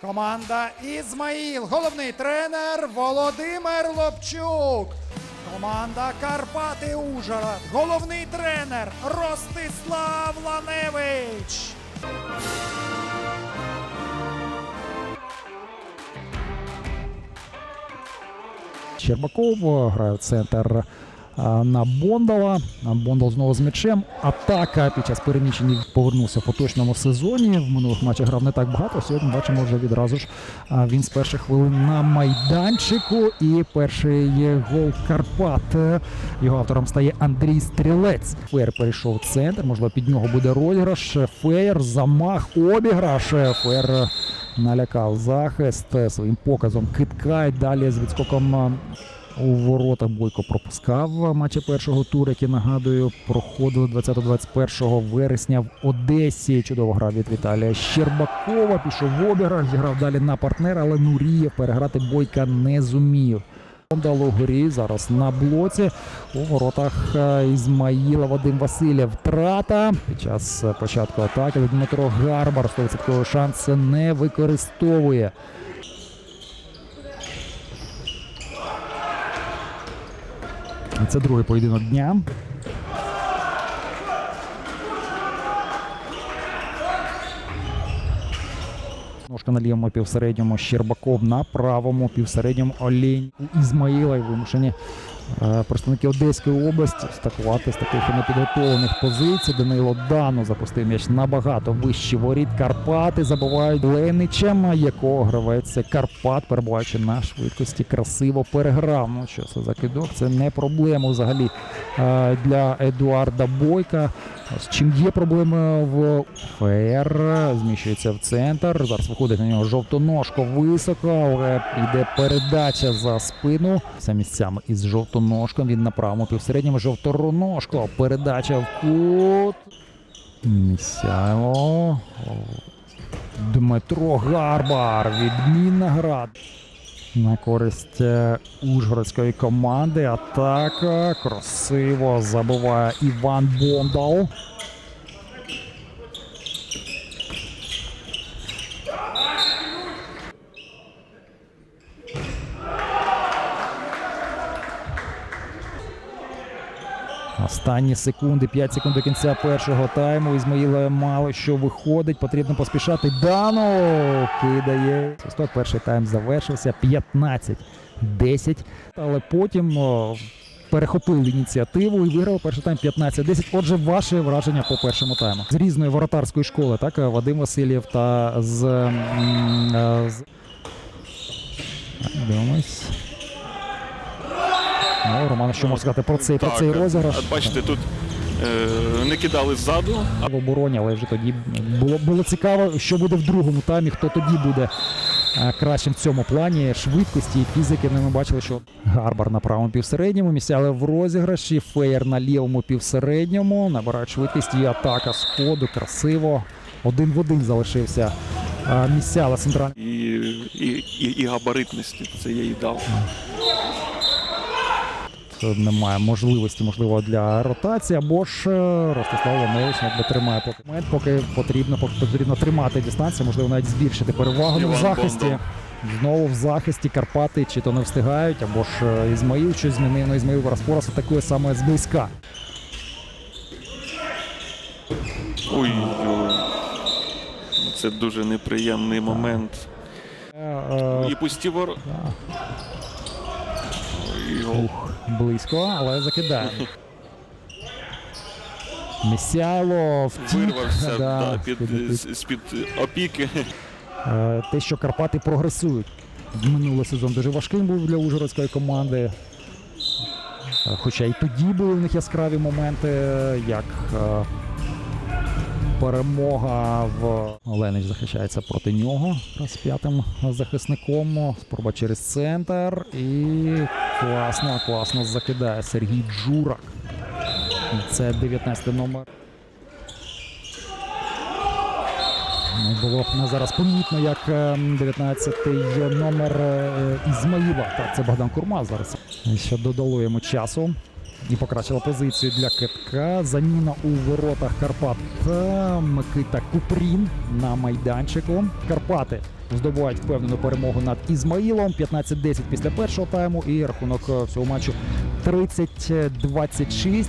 Команда Ізмаїл. Головний тренер Володимир Лобчук. Команда Карпати Ужгород. Головний тренер Ростислав Ланевич. Щербаков грає в центр на Бондала. Бондал знову з м'ячем. Атака під час переміщення повернувся в поточному сезоні. В минулих матчах грав не так багато. Сьогодні бачимо вже відразу ж він з перших хвилин на майданчику. І перший гол Карпат. Його автором стає Андрій Стрілець. Феєр перейшов в центр. Можливо, під нього буде розіграш. Феєр, замах, обіграш. Феєр налякав захист е, своїм показом китка і далі з відскоком е, у воротах Бойко пропускав матчі першого туру, які нагадую, проходили 20-21 вересня в Одесі. Чудово грав від Віталія Щербакова. Пішов в обіграш, зіграв далі на партнера, але Нурієв переграти Бойка не зумів. Дало горі зараз на блоці у воротах е, Ізмаїла Вадим Васильєв. Втрата під час початку атаки Дмитро Гарбар 100% шанс не використовує. Це другий поєдинок дня. Ножка на лівому півсередньому Щербаков на правому півсередньому олінь у Ізмаїла вимушені представники Одеської області стакувати з таких непідготовлених позицій. Данило Дану запустив м'яч набагато вище воріт. Карпати забувають Леничем, якого гравець Карпат, перебуваючи на швидкості, красиво переграв. Ну що це закидок? Це не проблема взагалі е, для Едуарда Бойка. З чим є проблеми в ФР, зміщується в центр. Зараз виходить на нього жовтоножко високо, але йде передача за спину. За місцями із жовтоножком. Він на правому півсередньому жовтороножко. Передача в кут. Місяйло. Дмитро Гарбар. Відмінна гра. На користь е, ужгородської команди. Атака. Красиво забиває Іван Бондал. Останні секунди, 5 секунд до кінця першого тайму. Ізмаїла мало що виходить. Потрібно поспішати. Дано кидає. Свисток. Перший тайм завершився. 15-10. Але потім о, перехопили ініціативу і виграв перший тайм 15-10. Отже, ваше враження по першому тайму. З різної воротарської школи, так? Вадим Васильєв та з. е, з... Дивимось. Ну, Роман, що можна сказати про цей, про цей розіграш? Бачите, тут е, не кидали ззаду, а в обороні, але вже тоді було, було цікаво, що буде в другому таймі, хто тоді буде е, кращим в цьому плані швидкості і фізики. Ну, Ми бачили, що Гарбар на правому півсередньому місці, але в розіграші Феєр на лівому півсередньому набирають швидкість і атака з ходу красиво. Один в один залишився е, місця центральний. і, і, і, і габаритності це я їй дав. Немає можливості, можливо, для ротації, або ж е, Ростислав Ломевич якби тримає поки момент, поки потрібно, поки потрібно тримати дистанцію, можливо, навіть збільшити перевагу в захисті. Бондал. Знову в захисті Карпати чи то не встигають, або ж е, Ізмаїл щось змінив. Ну, Ізмаїл Распорос атакує саме зблизька. Ой, ой. Це дуже неприємний момент. Е, І пусті вор... Ой, гол. Близько, але закидає. Місяйло втік. Вирвався Да, да, під, під- з-під опіки. Е, те, що Карпати прогресують. Минулий сезон дуже важким був для ужгородської команди. Е, Хоча і тоді були в них яскраві моменти, як е, перемога в Оленич захищається проти нього з п'ятим захисником. Спроба через центр. І класно, класно закидає Сергій Джурак. Це 19 номер. Ну, Було на зараз помітно, як е, 19-й номер е, Ізмаїла. Так, це Богдан Курма зараз. Ще додало часу і покращила позицію для Китка. Заміна у воротах Карпат та Микита Купрін на майданчику. Карпати здобувають впевнену перемогу над Ізмаїлом. 15-10 після першого тайму і рахунок цього всього матчу 30-26.